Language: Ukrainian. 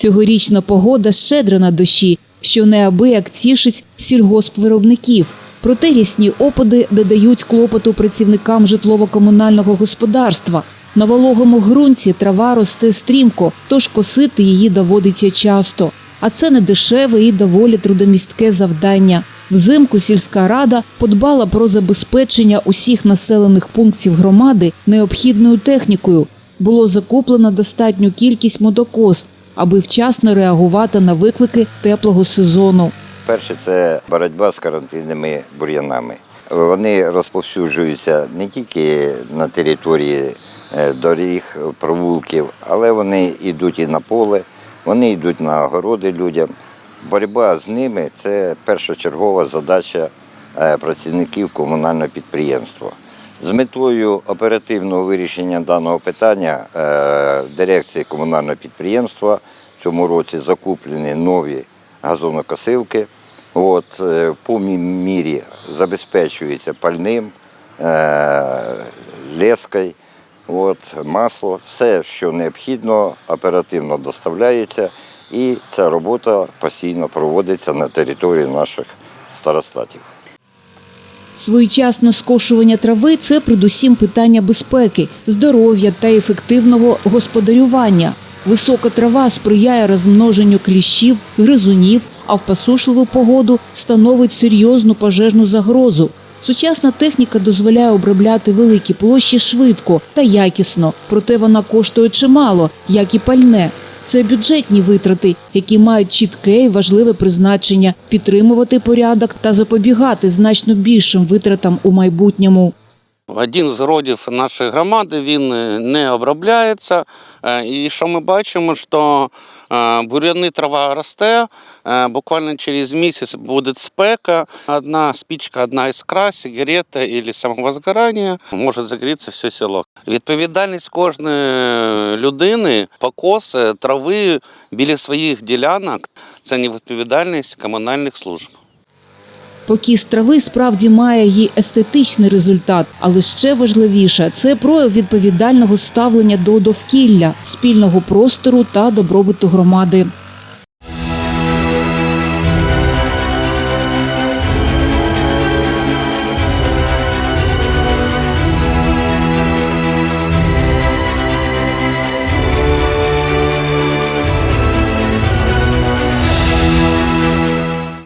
Цьогорічна погода щедра на дощі, що неабияк тішить сільгоспвиробників. Проте рісні опади додають клопоту працівникам житлово-комунального господарства. На вологому ґрунті трава росте стрімко, тож косити її доводиться часто. А це не дешеве і доволі трудомістке завдання. Взимку сільська рада подбала про забезпечення усіх населених пунктів громади необхідною технікою. Було закуплено достатню кількість мотокоз, аби вчасно реагувати на виклики теплого сезону. Перше це боротьба з карантинними бур'янами. Вони розповсюджуються не тільки на території е, доріг, провулків, але вони йдуть і на поле, вони йдуть на огороди людям. Боротьба з ними це першочергова задача е, працівників комунального підприємства. З метою оперативного вирішення даного питання е, дирекції комунального підприємства в цьому році закуплені нові газонокосилки. От, е, в повній мірі забезпечується пальним, е, лескою, от, масло, все, що необхідно, оперативно доставляється, і ця робота постійно проводиться на території наших старостатів. Своєчасне скошування трави це передусім питання безпеки, здоров'я та ефективного господарювання. Висока трава сприяє розмноженню кліщів, гризунів, а в посушливу погоду становить серйозну пожежну загрозу. Сучасна техніка дозволяє обробляти великі площі швидко та якісно, проте вона коштує чимало, як і пальне. Це бюджетні витрати, які мають чітке і важливе призначення підтримувати порядок та запобігати значно більшим витратам у майбутньому. Один з городів нашої громади він е, не обробляється. Е, І що ми бачимо, що е, бур'яни трава росте, буквально через місяць буде спека, одна спичка, одна іскра, сигарета або самовозгорання, може загорітися все село. Відповідальність кожної людини покос трави біля своїх ділянок це не відповідальність комунальних служб. Покіс трави справді має її естетичний результат, але ще важливіше це прояв відповідального ставлення до довкілля, спільного простору та добробуту громади.